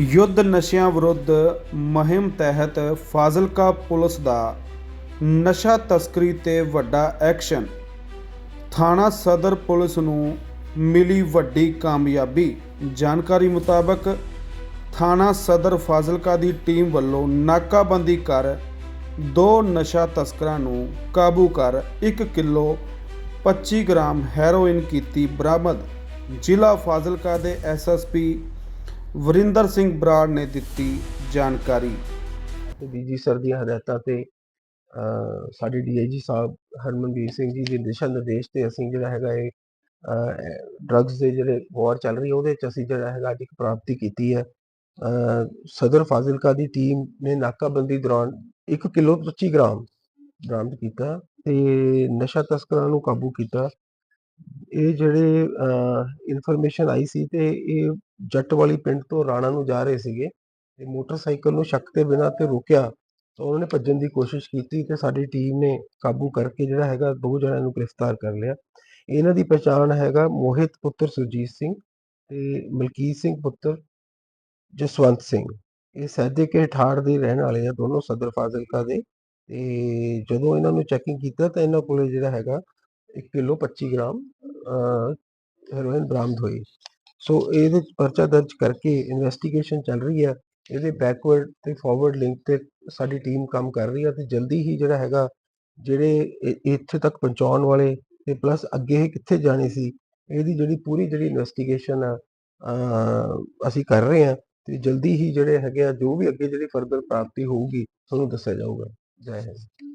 ਯੁੱਧ ਨਸ਼ਿਆਂ ਵਿਰੁੱਧ ਮੁਹਿੰਮ ਤਹਿਤ ਫਾਜ਼ਿਲਕਾ ਪੁਲਿਸ ਦਾ ਨਸ਼ਾ ਤਸਕਰੀ ਤੇ ਵੱਡਾ ਐਕਸ਼ਨ। ਥਾਣਾ ਸਦਰ ਪੁਲਿਸ ਨੂੰ ਮਿਲੀ ਵੱਡੀ ਕਾਮਯਾਬੀ। ਜਾਣਕਾਰੀ ਮੁਤਾਬਕ ਥਾਣਾ ਸਦਰ ਫਾਜ਼ਿਲਕਾ ਦੀ ਟੀਮ ਵੱਲੋਂ ਨਾਕਾਬੰਦੀ ਕਰ ਦੋ ਨਸ਼ਾ ਤਸਕਰਾਂ ਨੂੰ ਕਾਬੂ ਕਰ 1 ਕਿਲੋ 25 ਗ੍ਰਾਮ ਹੈਰੋਇਨ ਕੀਤੀ ਬਰਾਮਦ। ਜ਼ਿਲ੍ਹਾ ਫਾਜ਼ਿਲਕਾ ਦੇ ਐਸਐਸਪੀ ਵਰਿੰਦਰ ਸਿੰਘ ਬਰਾੜ ਨੇ ਦਿੱਤੀ ਜਾਣਕਾਰੀ। ਤੇ ਡੀਜੀ ਸਰ ਦੀਆਂ ਹਦਾਇਤਾਂ ਤੇ ਅ, ਸਾਡੇ ਡੀਆਈਜੀ ਸਾਹਿਬ ਹਰਮਨਵੀਰ ਸਿੰਘ ਜੀ ਦੇ ਦਿਸ਼ਾ ਨਿਰਦੇਸ਼ ਤੇ ਅਸੀਂ ਜਿਹੜਾ ਹੈਗਾ ਇਹ ਡਰੱਗਸ ਦੇ ਜਿਹੜੇ ਵਾਰ ਚੱਲ ਰਹੀ ਉਹਦੇ ਚ ਅਸੀਂ ਜਿਹੜਾ ਹੈਗਾ ਅੱਜ ਇੱਕ ਪ੍ਰਾਪਤੀ ਕੀਤੀ ਹੈ। ਅ, ਸਦਰ ਫਾਜ਼ਿਲਕਾ ਦੀ ਟੀਮ ਨੇ ਨਾਕਾਬੰਦੀ ਦੌਰਾਨ 1 ਕਿਲੋ 25 ਗ੍ਰਾਮ ਬਰਾਮਦ ਕੀਤਾ ਤੇ ਨਸ਼ਾ ਤਸਕਰਾਂ ਨੂੰ ਕਾਬੂ ਕੀਤਾ। ਇਹ ਜਿਹੜੇ ਇਨਫੋਰਮੇਸ਼ਨ ਆਈ ਸੀ ਤੇ ਇਹ ਜੱਟ ਵਾਲੀ ਪਿੰਡ ਤੋਂ ਰਾਣਾ ਨੂੰ ਜਾ ਰਹੇ ਸੀਗੇ ਤੇ ਮੋਟਰਸਾਈਕਲ ਨੂੰ ਸ਼ੱਕ ਤੇ ਬਿਨਾਂ ਤੇ ਰੋਕਿਆ ਤਾਂ ਉਹਨਾਂ ਨੇ ਭੱਜਣ ਦੀ ਕੋਸ਼ਿਸ਼ ਕੀਤੀ ਤੇ ਸਾਡੀ ਟੀਮ ਨੇ ਕਾਬੂ ਕਰਕੇ ਜਿਹੜਾ ਹੈਗਾ ਦੋ ਜਣਿਆਂ ਨੂੰ ਗ੍ਰਿਫਤਾਰ ਕਰ ਲਿਆ। ਇਹਨਾਂ ਦੀ ਪਛਾਣ ਹੈਗਾ ਮੋਹਿਤ ਪੁੱਤਰ ਸੁਰਜੀਤ ਸਿੰਘ ਤੇ ਮਲਕੀਤ ਸਿੰਘ ਪੁੱਤਰ ਜਸਵੰਤ ਸਿੰਘ। ਇਹ ਸੈਦੇ ਕੇ ਠਾੜ ਦੇ ਰਹਿਣ ਵਾਲੇ ਆ, ਦੋਨੋਂ ਸਦਰ ਫਾਜ਼ਿਲਕਾ ਦੇ ਤੇ ਜਦੋਂ ਇਹਨਾਂ ਨੂੰ ਚੈਕਿੰਗ ਕੀਤਾ ਤਾਂ ਇਹਨਾਂ ਕੋਲੇ ਜਿਹੜਾ ਹੈਗਾ 1 ਕਿਲੋ 25 ਗ੍ਰਾਮ ਹੈਰੋਇਨ ਬਰਾਮਦ ਹੋਈ। ਸੋ ਇਹਦੇ ਪਰਚਾ ਦਰਜ ਕਰਕੇ ਇਨਵੈਸਟੀਗੇਸ਼ਨ ਚੱਲ ਰਹੀ ਹੈ। ਇਹਦੇ ਬੈਕਵਰਡ ਤੇ ਫਾਰਵਰਡ ਲਿੰਕ ਤੇ ਸਾਡੀ ਟੀਮ ਕੰਮ ਕਰ ਰਹੀ ਹੈ ਤੇ ਜਲਦੀ ਹੀ ਜਿਹੜਾ ਹੈਗਾ, ਜਿਹੜੇ ਇੱਥੇ ਤੱਕ ਪਹੁੰਚਾਉਣ ਵਾਲੇ ਤੇ ਪਲੱਸ ਅੱਗੇ ਇਹ ਕਿੱਥੇ ਜਾਣੀ ਸੀ, ਇਹਦੀ ਜਿਹੜੀ ਪੂਰੀ ਜਿਹੜੀ ਇਨਵੈਸਟੀਗੇਸ਼ਨ ਆ ਅਸੀਂ ਕਰ ਰਹੇ ਹਾਂ ਤੇ ਜਲਦੀ ਹੀ ਜਿਹੜੇ ਹੈਗੇ ਆ, ਜੋ ਵੀ ਅੱਗੇ ਜਿਹੜੀ ਫਰਦਰ ਪ੍ਰਾਪਤੀ ਹੋਊਗੀ, ਤੁਹਾਨੂੰ ਦੱਸਿਆ ਜਾਊਗਾ। ਜੈ ਹਿੰਦ।